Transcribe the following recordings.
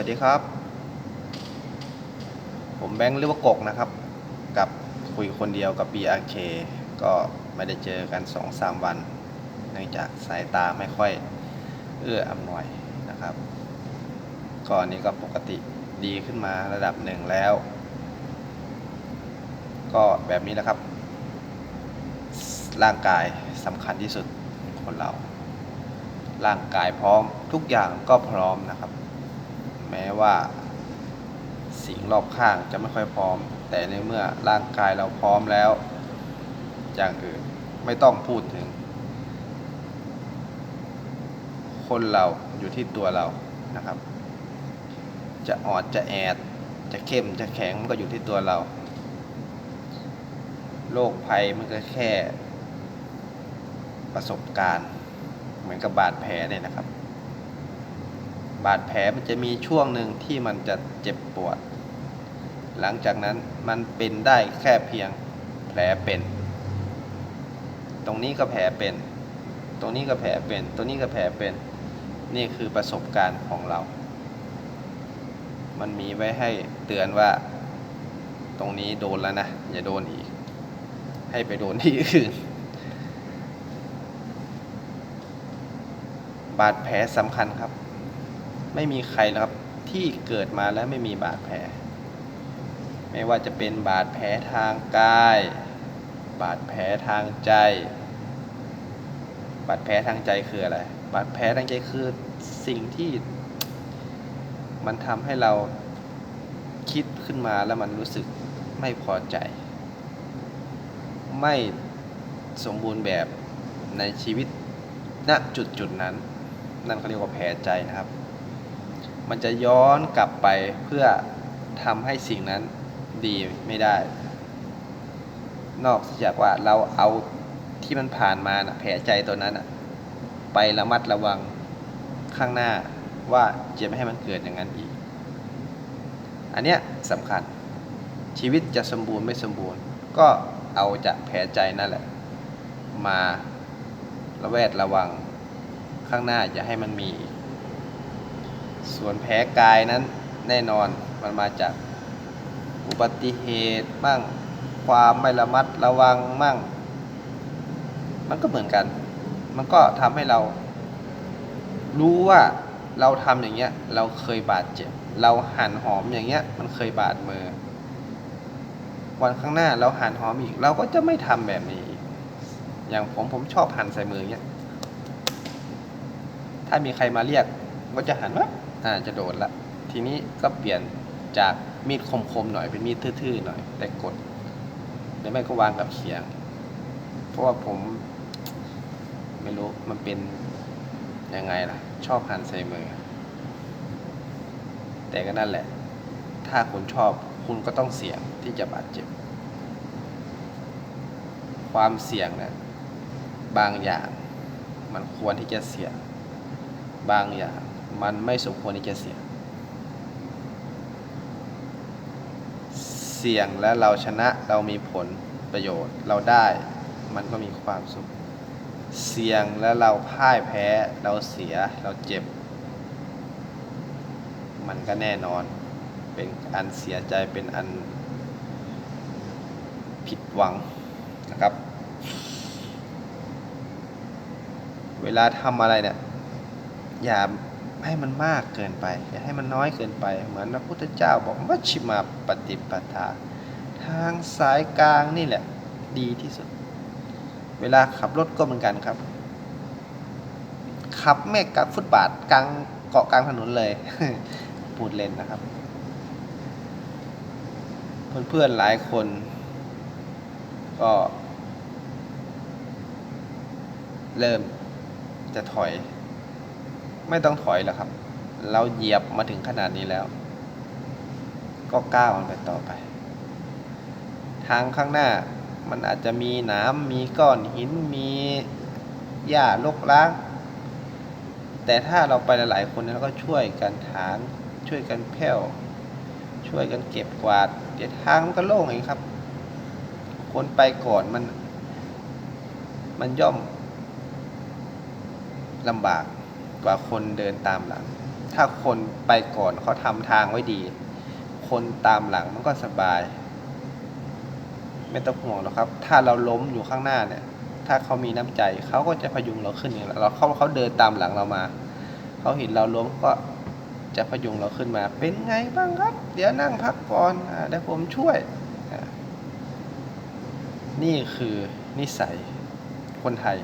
วัสดีครับ ผมแบงค์หรือว่ากกนะครับ กับคุยคนเดียวกับ BRK ก็ไม่ได้เจอกัน 2-3 วัน เนื่องจากสายตาไม่ค่อยเอื้ออำนวยนะครับก่อนนี้ก็ปกติดีขึ้นมาระดับหนึ่งแล้ว ก็แบบนี้แหละครับ ร่างกายสำคัญที่สุดคนเรา ร่างกายพร้อมทุกอย่างก็พร้อมนะครับ แม้ว่า สิ่งรอบข้างจะไม่ค่อยพร้อม แต่ในเมื่อร่างกายเราพร้อมแล้ว อย่างอื่นไม่ต้องพูดถึง คนเราอยู่ที่ตัวเรานะครับ จะอ่อนจะแอด จะเข้มจะแข็งมันก็อยู่ที่ตัวเราโรคภัยมันก็แค่ประสบการณ์ เหมือนกับบาดแผลเนี่ยนะครับ บาดแผลมันจะมีช่วงหนึ่งที่มันจะเจ็บปวด หลังจากนั้นมันเป็นได้แค่เพียงแผลเป็น ตรงนี้ก็แผลเป็น ตรงนี้ก็แผลเป็น ตรงนี้ก็แผลเป็น นี่คือประสบการณ์ของเรา มันมีไว้ให้เตือนว่า ตรงนี้โดนแล้วนะ อย่าโดนอีก ให้ไปโดนที่อื่นบาดแผลสำคัญครับ ไม่มีใครหรอกครับที่เกิดมาแล้วไม่มีบาดแผล ไม่ว่าจะเป็นบาดแผลทางกาย บาดแผลทางใจ บาดแผลทางใจคืออะไร บาดแผลทางใจคือสิ่งที่ มันทำให้เราคิดขึ้นมาแล้วมันรู้สึกไม่พอใจ ไม่สมบูรณ์แบบในชีวิตณจุดจุดนั้น นั่นเขาเรียกว่าแผลใจนะครับ มันจะย้อนกลับไปเพื่อทำให้สิ่งนั้นดีไม่ได้ นอกจากว่าเราเอาที่มันผ่านมานะแผลใจตัวนั้นนะไประมัดระวังข้างหน้าว่าจะไม่ให้มันเกิดอย่างนั้นอีก อันเนี้ยสำคัญชีวิตจะสมบูรณ์ไม่สมบูรณ์ ก็เอาจากแผลใจนั่นแหละ มาระแวดระวังข้างหน้าอย่าให้มันมีอีก ส่วนแผลกายนั้นแน่นอนมันมาจากอุบัติเหตุมั่งความไม่ระมัดระวังมั่ง มันก็เหมือนกัน มันก็ทำให้เรา รู้ว่าเราทำอย่างเงี้ย เราเคยบาดเจ็บ เราหันหอมอย่างเงี้ย มันเคยบาดมือ วันข้างหน้าเราหันหอมอีก เราก็จะไม่ทำแบบนี้อีกอย่างผมผมชอบหันใส่มืออย่างเงี้ย ถ้ามีใครมาเรียก ก็จะหันว่า อ่าจะโดนละ ทีนี้ก็เปลี่ยนจากมีดคมๆหน่อยเป็นมีดทื่อๆหน่อย แต่กดหรือไม่ก็วางกับเขียง เพราะว่าผมไม่รู้มันเป็นยังไงล่ะ ชอบหันใส่มือ แต่ก็นั่นแหละ ถ้าคุณชอบคุณก็ต้องเสี่ยงที่จะบาดเจ็บ ความเสี่ยงนี่ยบางอย่างมันควรที่จะเสี่ยง บางอย่าง มันไม่สมควรที่จะเสี่ยง เสี่ยงและเราชนะเรามีผลประโยชน์เราได้มันก็มีความสุข เสี่ยงและเราพ่ายแพ้เราเสียเราเจ็บ มันก็แน่นอนเป็นอันเสียใจเป็นอันผิดหวังนะครับ เวลาทำอะไรเนี่ยอย่า ให้มันมากเกินไป อย่าให้มันน้อยเกินไป เหมือนพระพุทธเจ้าบอกมัชฌิมาปฏิปทา ทางสายกลางนี่แหละ ดีที่สุด เวลาขับรถก็เหมือนกันครับ ขับไม่กับฟุตบาทกลางเกาะกลางถนนเลยพูดเล่นนะครับ เพื่อนๆหลายคน ก็ เริ่มจะถอย ไม่ต้องถอยหรอกครับ เราเหยียบมาถึงขนาดนี้แล้ว ก็ก้าวมันไปต่อไป ทางข้างหน้ามันอาจจะมีน้ำมีก้อนหินมีหญ้าลกล้าง แต่ถ้าเราไปหลายๆคนเนี่ยเราก็ช่วยกันถางช่วยกันแผ่วช่วยกันเก็บกวาด เดี๋ยวทางมันก็โล่งเองครับ คนไปก่อนมัน มันย่อมลำบาก ว่าคนเดินตามหลัง ถ้าคนไปก่อนเขาทำทางไว้ดี คนตามหลังมันก็สบาย ไม่ต้องห่วงหรอกครับ ถ้าเราล้มอยู่ข้างหน้าเนี่ย ถ้าเขามีน้ำใจเขาก็จะพยุงเราขึ้นเองแหละเราเขาเขาเดินตามหลังเรามาเขาเห็นเราล้มก็จะพยุงเราขึ้นมา เป็นไงบ้างครับ เดี๋ยวนั่งพักก่อนอเดี๋ยวผมช่วย นี่คือนิสัยคนไทย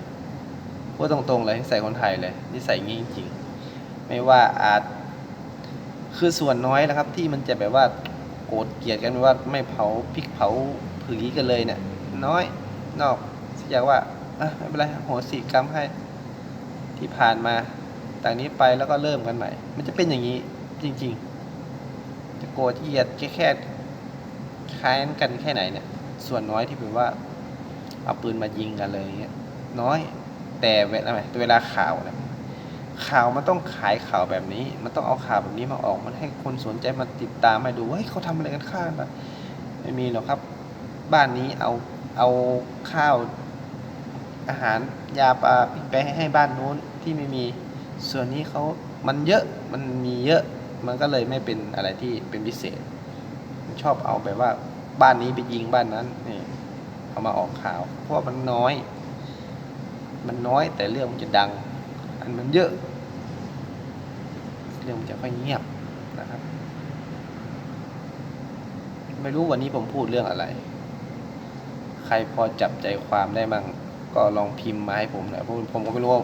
พูดตรงๆเลยนิสัยคนไทยเลยนิสัยงี้จริงๆ ไม่ว่าอาจคือส่วนน้อยนะครับ ที่มันจะแบบว่าโกรธเกลียดกันว่าไม่เผาพริกเผาผือกันเลยเนี่ย น้อยนอกจากว่าอะไม่เป็นไรโหสิกรรมให้ที่ผ่านมาต่างนี้ไปแล้วก็เริ่มกันใหม่ มันจะเป็นอย่างนี้จริง ๆ จะโกรธเกลียดแค่แค่ค้านกันแค่ไหนเนี่ย ส่วนน้อยที่แบบว่าเอาปืนมายิงกันเลยเงี้ยน้อย แต่เวลาเวลาข่าวนะข่าวมันต้องขายข่าวแบบนี้ มันต้องเอาข่าวแบบนี้มาออก มันให้คนสนใจมาติดตามมาดูว่าเฮ้ยเขาทำอะไรกันข้างนะไม่มีหรอกครับ บ้านนี้เอาเอาข้าวอาหารยาปลาไปให้ให้บ้านโน้นที่ไม่มีส่วนนี้เขามันเยอะมันมีเยอะมันก็เลยไม่เป็นอะไรที่เป็นพิเศษ ชอบเอาแบบว่าบ้านนี้ไปยิงบ้านนั้นนี่เอามาออกข่าว เพราะว่ามันน้อย มันน้อยแต่เรื่องมันจะดัง อันมันเยอะ เรื่องมันจะค่อยเงียบนะครับ ไม่รู้วันนี้ผมพูดเรื่องอะไร ใครพอจับใจความได้บ้างก็ลองพิมพ์มาให้ผมหน่อยเพราะผมก็ไม่รู้ว่า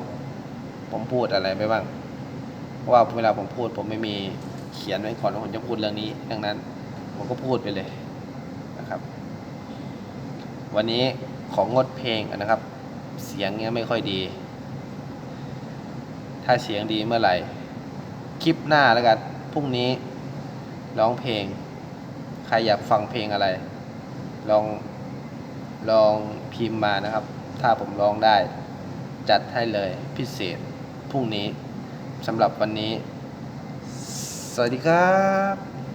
ผมพูดอะไรไปบ้างว่าเวลาผมพูดผมไม่มีเขียนไว้ก่อนว่าผมจะพูดเรื่องนี้ดังนั้นผมก็พูดไปเลยนะครับ วันนี้ของงดเพลงนะครับ เสียงเงี้ยไม่ค่อยดี ถ้าเสียงดีเมื่อไหร่ คลิปหน้าแล้วกันพรุ่งนี้ร้องเพลง ใครอยากฟังเพลงอะไร ลองลองพิมพ์มานะครับ ถ้าผมร้องได้ จัดให้เลยพิเศษพรุ่งนี้สำหรับวันนี้ สวัสดีครับ